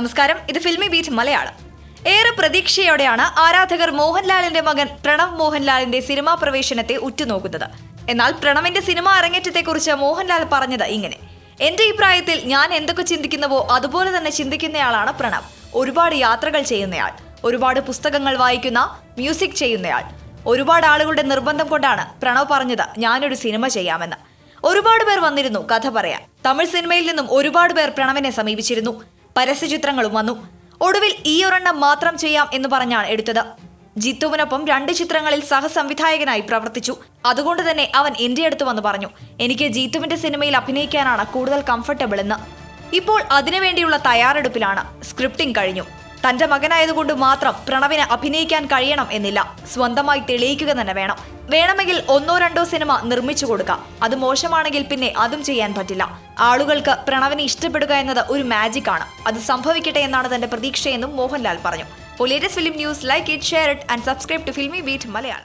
നമസ്കാരം. ഇത് filmy beat Malayalam. ഏറെ പ്രതീക്ഷയോടെയാണ് ആരാധകർ മോഹൻലാലിന്റെ മകൻ പ്രണവ് മോഹൻലാലിന്റെ സിനിമാ പ്രവേശനത്തെ ഉറ്റുനോക്കുന്നത്. എന്നാൽ പ്രണവിന്റെ സിനിമാ അരങ്ങേറ്റത്തെക്കുറിച്ച് മോഹൻലാൽ പറഞ്ഞത് ഇങ്ങനെ. എന്റെ അഭിപ്രായത്തിൽ ഞാൻ എന്തൊക്കെ ചിന്തിക്കുന്നവോ അതുപോലെ തന്നെ ചിന്തിക്കുന്നയാളാണ് പ്രണവ്. ഒരുപാട് യാത്രകൾ ചെയ്യുന്നയാൾ ഒരുപാട് പുസ്തകങ്ങൾ വായിക്കുന്ന മ്യൂസിക് ചെയ്യുന്നയാൾ. ഒരുപാട് ആളുകളുടെ നിർബന്ധം കൊണ്ടാണ് പ്രണവ് പറഞ്ഞത് ഞാനൊരു സിനിമ ചെയ്യാമെന്ന്. ഒരുപാട് പേർ വന്നിരുന്നു കഥ പറയാൻ. തമിഴ് സിനിമയിൽ നിന്നും ഒരുപാട് പേർ പ്രണവിനെ സമീപിച്ചിരുന്നു. പരസ്യചിത്രങ്ങളും വന്നു. ഒടുവിൽ ഈ ഒരെണ്ണം മാത്രം ചെയ്യാം എന്ന് പറഞ്ഞാണ് എടുത്തത്. ജിത്തുവിനൊപ്പം രണ്ട് ചിത്രങ്ങളിൽ സഹസംവിധായകനായി പ്രവർത്തിച്ചു. അതുകൊണ്ട് തന്നെ അവൻ എന്റെ അടുത്ത് വന്ന് പറഞ്ഞു എനിക്ക് ജീത്തുവിന്റെ സിനിമയിൽ അഭിനയിക്കാനാണ് കൂടുതൽ കംഫർട്ടബിൾ എന്ന്. ഇപ്പോൾ അതിനുവേണ്ടിയുള്ള തയ്യാറെടുപ്പിലാണ് സ്ക്രിപ്റ്റിംഗ് കഴിഞ്ഞു. തന്റെ മകനായതുകൊണ്ട് മാത്രം പ്രണവിന് അഭിനയിക്കാൻ കഴിയണം എന്നില്ല. സ്വന്തമായി തെളിയിക്കുക തന്നെ വേണം. വേണമെങ്കിൽ ഒന്നോ രണ്ടോ സിനിമ നിർമ്മിച്ചു കൊടുക്കാം. അത് മോശമാണെങ്കിൽ പിന്നെ അതും ചെയ്യാൻ പറ്റില്ല. ആളുകൾക്ക് പ്രണവിനെ ഇഷ്ടപ്പെടുക എന്നത് ഒരു മാജിക് ആണ്. അത് സംഭവിക്കട്ടെ എന്നാണ് തന്റെ പ്രതീക്ഷയെന്നും മോഹൻലാൽ പറഞ്ഞു. Film news like it share it and subscribe to Filmibeat Malayalam